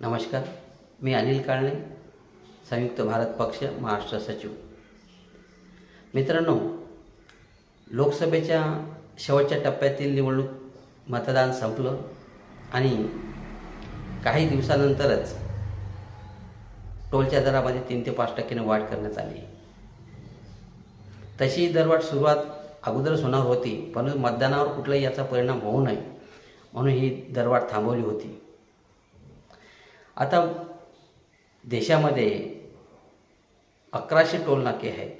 नमस्कार मी अनिल काळणे संयुक्त भारत पक्ष महाराष्ट्र सचिव. मित्रांनो लोकसभेच्या शेवटच्या टप्प्यातील निवडणूक मतदान संपलं आणि काही दिवसानंतरच टोलच्या दरामध्ये तीन ते पाच टक्क्याने वाढ करण्यात आली. तशी ही दरवाढ सुरुवात अगोदरच होणार होती परंतु मतदानावर कुठलाही याचा परिणाम होऊ नये म्हणून ही दरवाढ थांबवली होती. आता देशामध्ये अकराशे टोलनाके आहेत.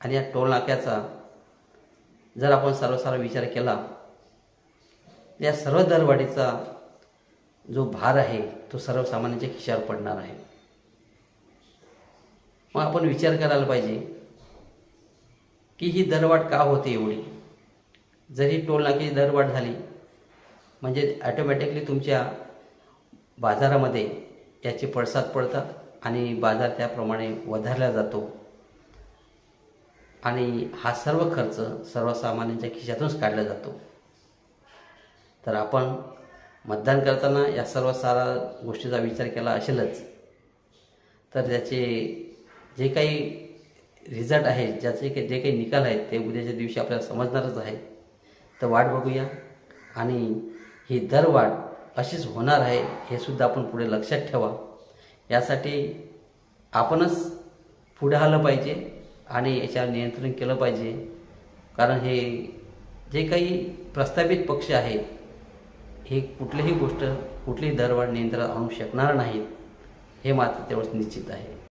आणि या टोलनाक्याचा जर आपण सर्वसारा विचार केला या सर्व दरवाढीचा जो भार आहे तो सर्वसामान्यांच्या खिशावर पडणार आहे. मग आपण विचार करायला पाहिजे की ही दरवाढ का होते एवढी? जर ही टोलनाक्याची दरवाढ झाली म्हणजे ॲटोमॅटिकली तुमच्या बाजारामध्ये याचे पडसाद पडतात आणि बाजार त्याप्रमाणे वधारला जातो. आणि हा सर्व खर्च सर्वसामान्यांच्या खिशातूनच काढला जातो. तर आपण मतदान करताना या सर्व सारा गोष्टीचा विचार केला असेलच. तर त्याचे जे काही रिझल्ट आहे ज्याचे काही जे काही निकाल आहेत ते उद्याच्या दिवशी आपल्याला समजणारच आहे. तर वाट बघूया. आणि ही दरवाढ अशीच होणार आहे हे सुद्धा आपण पुढे लक्षात ठेवा. यासाठी आपणच पुढे आलं पाहिजे आणि याच्यावर नियंत्रण केलं पाहिजे. कारण हे जे काही प्रस्थापित पक्ष आहेत हे कुठलीही गोष्ट कुठलीही दरवाढ नियंत्रणात आणू शकणार नाहीत. हे मात्र तेवढंच निश्चित आहे.